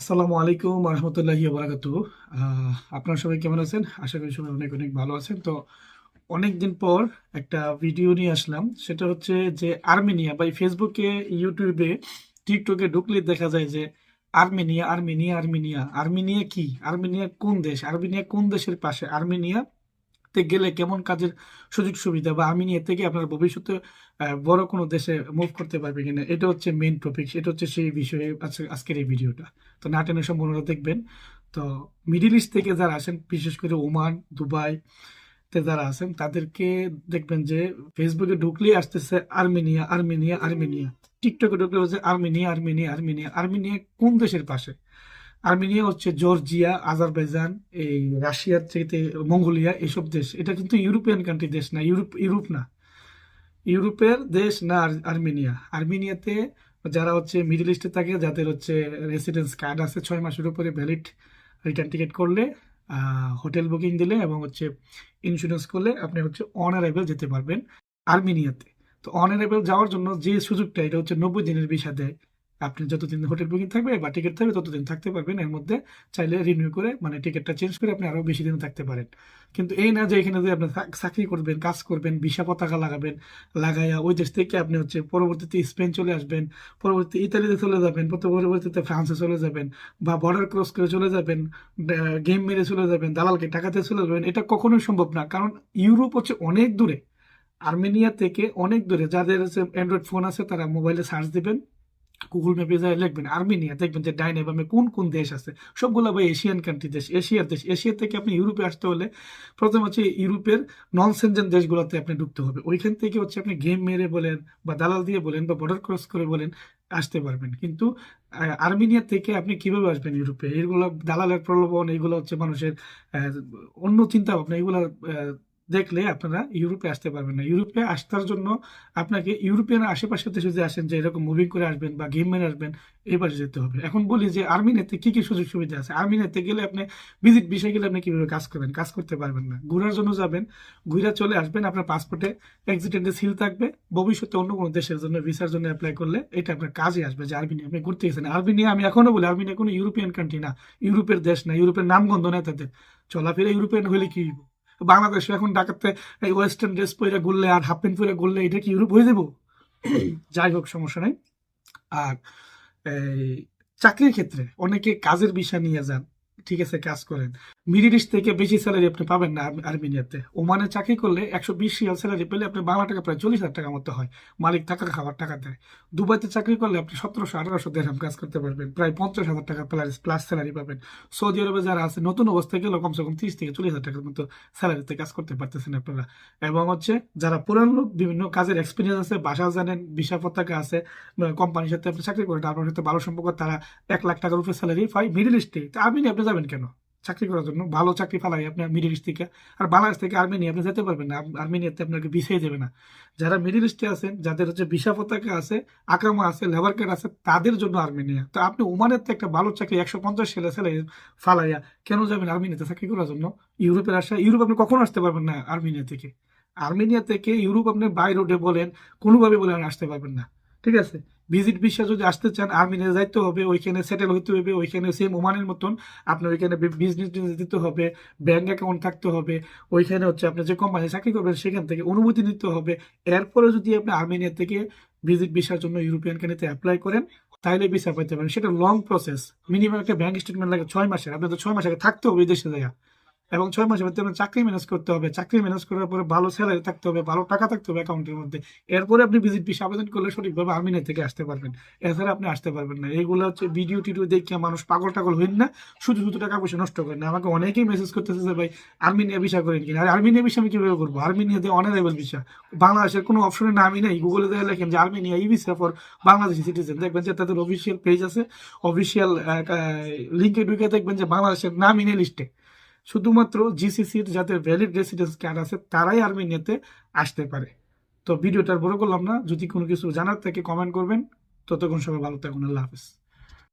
আসসালামু আলাইকুম রহমতুল্লাহি বারাকাতু আপনারা সবাই কেমন আছেন? আশা করি সবাই অনেক অনেক ভালো আছেন। তো অনেক দিন পর একটা ভিডিও নিয়ে আসলাম। সেটা হচ্ছে যে আর্মেনিয়া বা ফেসবুকে, ইউটিউবে, টিকটকে ঢুকলে দেখা যায় যে আর্মেনিয়া আর্মেনিয়া আর্মেনিয়া। আর্মেনিয়া কি? আর্মেনিয়া কোন দেশ? আর্মেনিয়া কোন দেশের পাশে? আর্মেনিয়া তে গেলে কেমন কাজের সুযোগ সুবিধা বা আর্মেনিয়া থেকে আপনার ভবিষ্যতে বড় কোনো দেশে মুভ করতে পারবে কিনা, এটা হচ্ছে মেন টপিক এটা হচ্ছে সেই বিষয়ে আজকের এই ভিডিওটা। তো না টেনে সম্পূর্ণটা দেখবেন। তো মিডিল ইস্ট থেকে যারা আসেন, বিশেষ করে ওমান, দুবাই তে যারা আছেন তাদেরকে দেখবেন যে ফেসবুকে ঢুকলেই আসতেছে আর্মেনিয়া আর্মেনিয়া আর্মেনিয়া। টিকটকে ঢুকলে হচ্ছে আর্মেনিয়া আর্মেনিয়া আর্মেনিয়া আর্মেনিয়া কোন দেশের পাশে? আর্মেনিয়া হচ্ছে জর্জিয়া, আজারবাইজান, এই রাশিয়ার থেকে মঙ্গোলিয়া, এসব দেশ। এটা কিন্তু ইউরোপিয়ান কান্ট্রি দেশ না, ইউরোপ ইউরোপ না। ইউরোপের দেশ না আর্মেনিয়া। আর্মেনিয়াতে যারা হচ্ছে মিডল ইস্টে থাকে, যাদের হচ্ছে রেসিডেন্স কার্ড আছে ছয় মাসের উপরে ভ্যালিড রিটার্ন টিকিট করলে হোটেল বুকিং দিলে এবং হচ্ছে ইন্স্যুরেন্স করলে আপনি হচ্ছে অনারেবল যেতে পারবেন আর্মেনিয়াতে। তো অনারেবল যাওয়ার জন্য যে সুযোগটা, এটা হচ্ছে নব্বই দিনের ভিসা দেয়। আপনি যতদিন হোটেল বুকিং থাকবে বা টিকিট থাকবে, ততদিন থাকতে পারবেন। এর মধ্যে চাইলে রিনিউ করে মানে টিকিটটা চেঞ্জ করে আপনি আরও বেশি দিন থাকতে পারেন। কিন্তু এই না যে এখানে যে আপনি চাকরি করবেন, কাজ করবেন ভিসা পতাকা লাগাবেন, লাগাইয়া ওই দেশ থেকে আপনি হচ্ছে পরবর্তীতে স্পেন চলে আসবেন পরবর্তী ইতালিতে চলে যাবেন পর- পরবর্তীতে ফ্রান্সে চলে যাবেন বা বর্ডার ক্রস করে চলে যাবেন গেম মেরে চলে যাবেন, দালালকে টাকাতে চলে যাবেন, এটা কখনোই সম্ভব না। কারণ ইউরোপ হচ্ছে অনেক দূরে। আর্মেনিয়া থেকে অনেক দূরে। যাদের হচ্ছে অ্যান্ড্রয়েড ফোন আছে, তারা মোবাইলে সার্চ দিবেন। গুগল ম্যাপে যায় লিখবেন আর্মেনিয়া দেখবেন যে ডাইনে বামে কোন কোন দেশ আছে? সবগুলো ভাই এশিয়ান কান্ট্রি দেশ এশিয়ার দেশ। এশিয়া থেকে আপনি ইউরোপে আসতে হলে প্রথম হচ্ছে ইউরোপের নন সেনজেন দেশগুলোতে আপনি ঢুকতে হবে। ওইখান থেকে হচ্ছে আপনি গেম মেরে বলেন বা দালাল দিয়ে বলেন বা বর্ডার ক্রস করে বলেন আসতে পারবেন। কিন্তু আর্মেনিয়া থেকে আপনি কীভাবে আসবেন ইউরোপে? এগুলো দালালের প্রলোভন এইগুলো হচ্ছে মানুষের অন্য চিন্তা ভাবনা আহ, দেখলে আপনারা ইউরোপে আসতে পারবেন না। ইউরোপে আসার জন্য আপনাকে ইউরোপিয়ান আশেপাশের দেশে যদি আসেন, যে এরকম মুভিং করে আসবেন বা গেম মেরে আসবেন, এবারে যেতে হবে। এখন বলি যে আর্মিনেতে কি কি সুযোগ সুবিধা আছে? আর্মিনেতে গেলে আপনি ভিজিট বিষয় গেলে আপনি কীভাবে কাজ করবেন? কাজ করতে পারবেন না। ঘোরার জন্য যাবেন, ঘুরে চলে আসবেন। আপনার পাসপোর্টে এক্সিডেন্টে সিল থাকবে। ভবিষ্যতে অন্য কোনো দেশের জন্য ভিসার জন্য অ্যাপ্লাই করলে এটা আপনার কাজে আসবে যে আর্মিনিয়া আপনি ঘুরতে গেছেন। আর্মিনিয়া আমি এখনও বলি আর্মিনিয়া কোনো ইউরোপিয়ান কান্ট্রি না। ইউরোপের দেশ না ইউরোপের নামগন্ধ নেই তাদের। চলাফেরা ইউরোপিয়ান হলে কি? বাংলাদেশে এখন ডাকাতে এই ওয়েস্টার্ন ড্রেস পরে ঘুরলে আর হাফ প্যান্ট পরে ঘুরলে এটা কি ইউরোপ হয়ে দেবো যাই হোক সমস্যা নাই। আর এই চাকরির ক্ষেত্রে অনেকে কাজের বিষয় নিয়ে যান। ঠিক আছে, কাজ করেন। মিডিল ইস্ট থেকে বেশি স্যালারি আপনি পাবেন না আর্মেনিয়াতে। ওমানে চাকরি করলে একশো বিশ রিয়াল স্যালারি পেলে আপনি বাংলা টাকা প্রায় চল্লিশ হাজার টাকা মতো হয়। মালিক টাকা খাওয়ার টাকা দেয়। দুবাইতে চাকরি করলে আপনি সতেরোশো, আঠারোশো দেড়হাম কাজ করতে পারবেন। প্রায় পঞ্চাশ হাজার টাকা প্লাস প্লাস স্যালারি পাবেন। সৌদি আরবে যারা আছে, নতুন অবস্থায় গেলেও কমসে কম তিরিশ থেকে চল্লিশ হাজার টাকার মতো স্যালারিতে কাজ করতে পারতেছেন আপনারা। এবং হচ্ছে, যারা পুরান লোক, বিভিন্ন কাজের এক্সপিরিয়েন্স আছে বাসা জানেন, ভিসা পতাকা আছে কোম্পানির সাথে আপনি চাকরি করেন, আপনার সাথে ভালো সম্পর্ক, তারা এক লাখ টাকার উপরে স্যালারি পাই মিডিল ইস্টে তা আপনি যাবেন কেন? চাকরি করার জন্য। ভালো চাকরি ফালাই আপনার মিডিল ইস্ট থেকে। আর বাংলাদেশ থেকে আর্মেনিয়া আপনি যেতে পারবেন না। আর্মেনিয়াতে আপনাকে ভিসাই দেবে না। যারা মিডিল ইস্টে আছেন, যাদের হচ্ছে ভিসা পতাকা আছে আকামা আছে লেবার কার্ড আছে, তাদের জন্য আর্মেনিয়া তো আপনি ওমানের তো একটা ভালো চাকরি, একশো পঞ্চাশ সেলে স্যালারি ফালাইয়া কেন যাবেন আর্মেনিয়াতে চাকরি করার জন্য? ইউরোপের আসা ইউরোপ আপনি কখনো আসতে পারবেন না আর্মেনিয়া থেকে। আর্মেনিয়া থেকে ইউরোপ আপনি বাই রোডে বলেন, কোনোভাবে বলে আপনি আসতে পারবেন না। ঠিক আছে? ভিজিট ভিসা যদি আসতে চান আর্মেনিয়া যাইতে হবে, ওইখানে সেটেল হইতে হবে ওইখানে সেম ওমানের মতন আপনার ওইখানে বিজনেস দিতে হবে ব্যাঙ্ক অ্যাকাউন্ট থাকতে হবে, ওইখানে হচ্ছে আপনি যে কোম্পানি চাকরি করবেন, সেখান থেকে অনুমতি নিতে হবে। এরপরে যদি আপনি আর্মেনিয়া থেকে ভিজিট ভিসার জন্য ইউরোপিয়ান কান্ট্রিতে অ্যাপ্লাই করেন, তাহলে ভিসা পাইতে পারেন। সেটা লং প্রসেস মিনিমাম একটা ব্যাংক স্টেটমেন্ট লাগে ছয় মাসের। আপনার তো ছয় মাস আগে থাকতে হবে দেশে জায়গা এবং ছয় মাসের মধ্যে আপনার চাকরি ম্যানেজ করতে হবে। চাকরি ম্যানেজ করার পরে ভালো স্যালারি থাকতে হবে, ভালো টাকা থাকতে হবে অ্যাকাউন্টের মধ্যে। এরপরে আপনি ভিজিট ভিসা আবেদন করলে সঠিকভাবে আর্মেনিয়া থেকে আসতে পারবেন। এছাড়া আপনি আসতে পারবেন না। এগুলো হচ্ছে ভিডিও টিডিও দেখে মানুষ পাগল টাগল হইন না। শুধু শুধু টাকা পয়সা নষ্ট করেন না। আমাকে অনেকেই মেসেজ করতেছে যে, ভাই আর্মেনিয়া ভিসা করেন কিনা? আর আর্মেনিয়া ভিসা আমি কীভাবে করব? আর্মেনিয়াতে অনারেবল ভিসা বাংলাদেশের কোনো অপশনের নামই নেই। গুগলে দিয়ে লেখেন যে Armenia e visa for Bangladeshi citizen দেখবেন যে, তাদের অফিসিয়াল পেজ আছে। অফিসিয়াল লিঙ্কে ঢুকে দেখবেন যে, বাংলাদেশের নামই নেই লিস্টে শুধুমাত্র জিসিসির যাদের ভ্যালিড রেসিডেন্স কার্ড আছে, তারাই আর্মি নিতে আসতে পারে। তো ভিডিওটা আর বড় করলাম না। যদি কোনো কিছু জানার থাকে কমেন্ট করবেন। ততক্ষণ সবাই ভালো থাকুন। আল্লাহ হাফিজ।